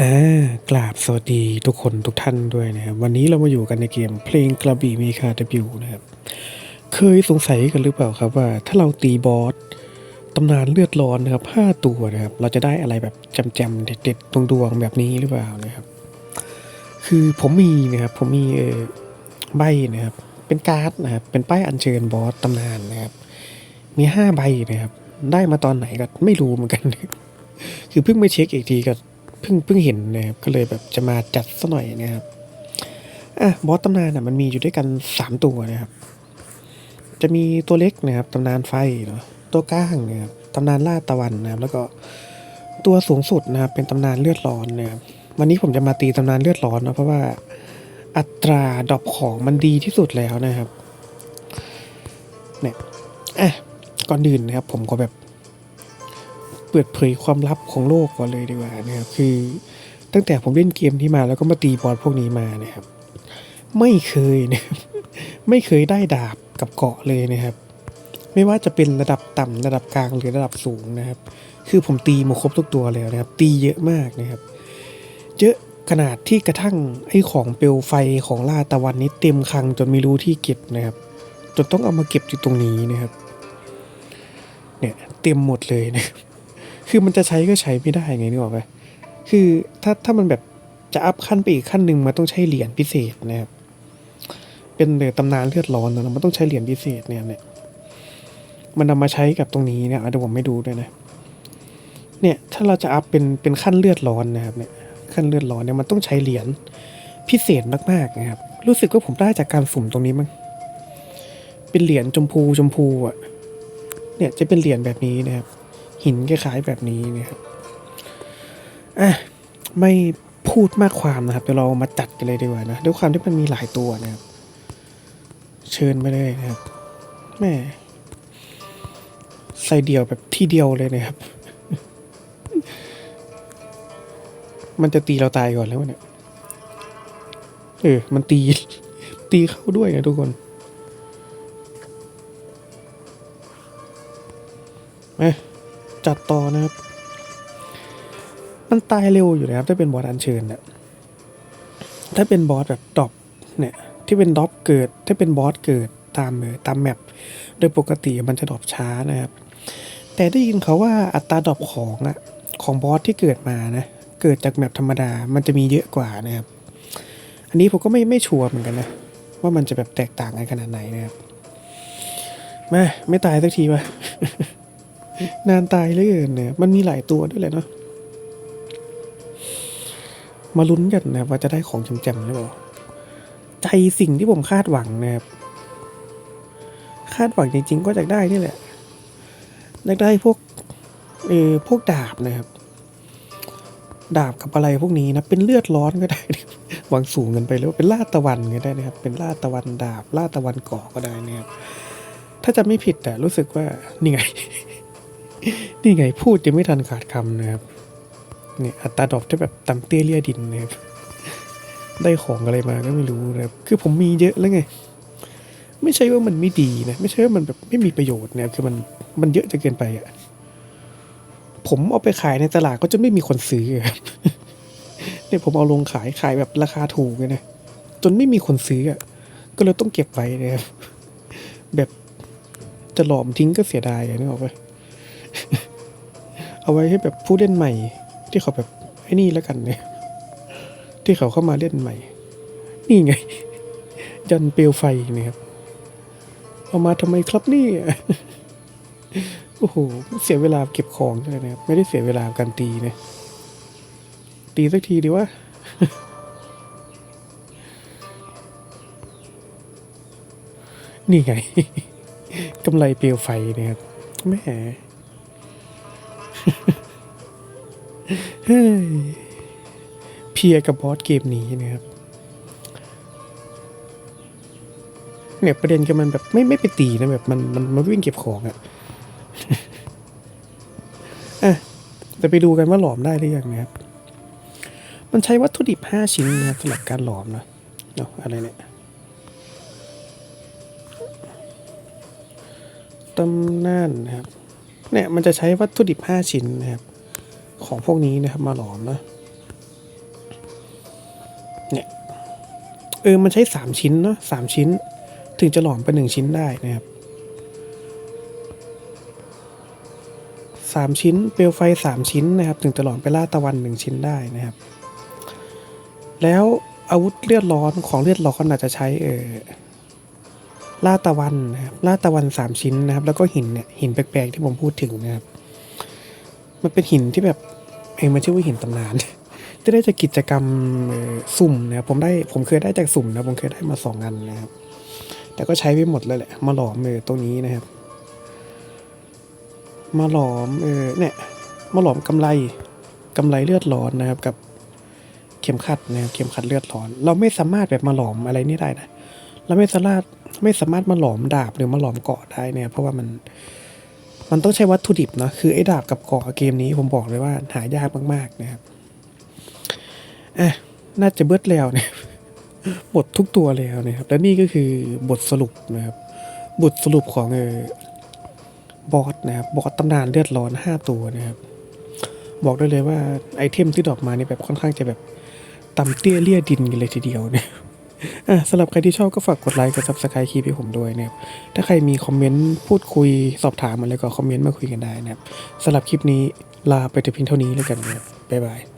อ่ากราบสวัสดีทุกคนทุกท่านด้วยนะครับ วันนี้เรามาอยู่กันในเกมเพลงกระบี่มีคาเดบิวนะครับ เคยสงสัยกันหรือเปล่าครับว่า ถ้าเราตีบอสตำนานเลือดร้อนนะครับห้าตัวนะครับ เราจะได้อะไรแบบจำๆเด็ดๆตรงดวงๆแบบนี้หรือเปล่านะครับ คือผมมีนะครับผมมีเออใบนะครับ เป็นการ์ดนะครับ เป็นป้ายอัญเชิญบอสตำนานนะครับ มีห้าใบนะครับ ได้มาตอนไหนก็ไม่รู้เหมือนกัน คือเพิ่งมาเช็คอีกทีก็ เพิ่งเพิ่งเห็นนะครับก็เลยแบบจะมาจัดซะหน่อยนะครับอะบอสตำนานอะมันมีอยู่ด้วยกันสามตัวนะครับ จะมีตัวเล็กนะครับตำนานไฟเนาะตัวก้างนะครับตำนานล่าตะวันนะครับ แล้วก็ตัวสูงสุดนะครับเป็นตำนานเลือดร้อนนะครับวันนี้ผมจะมาตีตำนานเลือดร้อนนะเพราะว่าอัตราดรอปของมันดีที่สุดแล้วนะครับเนี่ยอะก่อนอื่นนะครับ ผมก็แบบ เปิดเผยความลับของโลกก่อนเลยดีกว่านะครับคือตั้งแต่ผมเล่นเกมที่มาแล้วก็มาตีบอสพวกนี้มานะครับ ไม่เคยนะครับไม่เคยได้ดาบกับเกาะเลยนะครับ ไม่ว่าจะเป็นระดับต่ำระดับกลางหรือระดับสูงนะครับ คือผมตีมาครบทุกตัวแล้วนะครับ ตีเยอะมากนะครับ เยอะขนาดที่กระทั่งไอ้ของเปลวไฟของล่าตะวันนี้เต็มคังจนไม่รู้ที่เก็บนะครับจนต้องเอามาเก็บอยู่ตรงนี้นะครับ เนี่ยเต็มหมดเลยนะครับ คือมันจะใช้ก็ใช้ไม่ได้ไงนึกออกไหมคือถ้าถ้ามันแบบจะอัพขั้นไปอีกขั้นหนึ่งมันต้องใช้เหรียญพิเศษนะครับ เป็นเตำนานเลือดร้อนนะมันต้องใช้เหรียญพิเศษเนี่ยเนี่ยมันนำมาใช้กับตรงนี้เนี่ยอะเดี๋ยวผมไม่ดูด้วยนะ เนี่ยถ้าเราจะอัพเป็นเป็นขั้นเลือดร้อนนะครับเนี่ยขั้นเลือดร้อนเนี่ยมันต้องใช้เหรียญพิเศษมากๆนะครับ รู้สึกว่าผมได้จากการสุ่มตรงนี้มั้งเป็นเหรียญชมพูชมพูอะ เนี่ยจะเป็นเหรียญแบบนี้นะครับ หินคล้ายๆแบบนี้นะครับอะไม่พูดมากความนะครับเดี๋ยวเรามาจัดกันเลยดีกว่านะด้วยความที่มันมีหลายตัวนะครับ เชิญไปเลยนะครับแม่ใส่เดียวแบบที่เดียวเลยนะครับ มันจะตีเราตายก่อนแล้วเนี่ยเออ มันตี ตีเข้าด้วยนะทุกคน เอ้ย จัดต่อนะครับ มันตายเร็วอยู่นะครับ ถ้าเป็นบอสอันเชิญเนี่ยถ้าเป็นบอสแบบดรอปเนี่ยที่เป็นดรอปเกิด ถ้าเป็นบอสเกิดตามเออตามแมปโดยปกติมันจะดรอปช้านะครับ แต่ได้ยินเขาว่าอัตราดรอปของอะของบอสที่เกิดมานะเกิดจากแมปธรรมดามันจะมีเยอะกว่านะครับ อันนี้ผมก็ไม่ไม่ชัวร์เหมือนกันนะว่ามันจะแบบแตกต่างกันขนาดไหนนะครับมาไม่ตายสักทีวะ นานตายเหลยเกินเนี่ย มันมีหลายตัวด้วยแหละเนาะ มาลุ้นกันนะครับว่าจะได้ของแจ่มๆหรือเปล่า ใจสิ่งที่ผมคาดหวังนะครับ คาดหวังจริง ๆ ก็จะได้นี่แหละอยากได้พวกเออพวกดาบนะครับ ดาบกับอะไรพวกนี้นะ เป็นเลือดร้อนก็ได้ หวังสูงกันไปแล้วาเป็นลาดตะวันก็ได้นะครับ เป็นลาดตะวันดาบลาดตะวันกาะก็ได้นะครับ ถ้าจะไม่ผิดแต่รู้สึกว่านี่ไง นี่ไงพูดยังไม่ทันขาดคำนะครับเนี่ยอัตราดอกจะแบบต่ำเตี้ยเลี่ยดินนะครับได้ของอะไรมาก็ไม่รู้นะครับคือผมมีเยอะแล้วไง ไม่ใช่ว่ามันไม่ดีนะ ไม่ใช่ว่ามันแบบไม่มีประโยชน์เนี่ยคือมันมันเยอะจะเกินไปอะผมเอาไปขายในตลาดก็จะไม่มีคนซื้อครับเนี่ยผมเอาลงขายขายแบบราคาถูกเลยนะจนไม่มีคนซื้ออะก็เลยต้องเก็บไว้นะครับแบบจะหลอมทิ้งก็เสียดายอะนึกออกปะ เอาไว้ให้แบบผู้เล่นใหม่ ที่เขาแบบไอ้นี่แล้วกันเนี่ย ที่เขาเข้ามาเล่นใหม่ นี่ไง ยันเปลวไฟนี่ครับเอามาทำไมครับนี่โอ้โหเสียเวลาเก็บของเลยนะครับไม่ได้เสียเวลากับการตีนะตีสักทีดีวะนี่ไงกำไรเปลวไฟนะครับแม่ เพียกับบอสเกมนี้นะครับเนี่ยประเด็นคือมันแบบไม่ไม่ไปตีนะแบบมันมันมันวิ่งเก็บของอะอะแต่ไปดูกันว่าหลอมได้หรือยังนะครับ มันใช้วัตถุดิบห้าชิ้นนะครับสำหรับการหลอมนะเนาะอะไรเนี่ยตำนานนะครับ เนี่ยมันจะใช้วัตถุดิบห้าชิ้นนะครับของพวกนี้นะครับมาหลอมนะเนี่ยเออมันใช้สามชิ้นเนาะสามชิ้น ถึงจะหลอมเป็นหนึ่งชิ้นได้นะครับสามชิ้น เปลวไฟสามชิ้นนะครับ ถึงจะหลอมไปล่าตะวันหนึ่งชิ้นได้นะครับ แล้วอาวุธเลือดร้อนของเลือดร้อนอาจจะใช้เออ ลาตะวันนะครับลาตะวันสามชิ้นนะครับ แล้วก็หินเนี่ยหินแปลกๆที่ผมพูดถึงนะครับ มันเป็นหินที่แบบเองมันชื่อว่าหินตำนานจะได้จากกิจกรรมสุ่มนะครับผมได้ผมเคยได้จากสุ่มนะผมเคยได้มาสองอันนะครับ แต่ก็ใช้ไปหมดแล้วแหละ มาหลอมเออตรงนี้นะครับ มาหลอมเออเนี่ยมาหลอมกำไรกำไรเลือดร้อนนะครับ กับเข็มขัดนะครับเข็มขัดเลือดร้อน เราไม่สามารถแบบมาหลอมอะไรนี่ได้นะเราไม่สามารถ ไม่สามารถมาหลอมดาบหรือมาหลอมเกาะได้เนี่ยเพราะว่ามันมันต้องใช้วัตถุดิบเนาะคือไอ้ดาบกับเกาะเกมนี้ผมบอกเลยว่าหายากมาก ๆ นะครับอะน่าจะเบิดแล้วเนี่ยหมดทุกตัวแล้วนะครับ และนี่ก็คือบทสรุปนะครับ บทสรุปของเออบอสนะครับบอสตำนานเลือดร้อนห้าตัวนะครับ บอกได้เลยว่าไอเทมที่ดรอปมานี่แบบค่อนข้างจะแบบต่ำเตี้ยเลี่ยดินกันเลยทีเดียวเนี่ย อะสำหรับใครที่ชอบก็ฝากกดไลค์กดซับสไครต์คลิปให้ผมด้วยนะครับถ้าใครมีคอมเมนต์พูดคุยสอบถามอะไรก็คอมเมนต์มาคุยกันได้นะครับสำหรับคลิปนี้ลาไปแต่เพียงเท่านี้แล้วกันนะครับบ๊ายบาย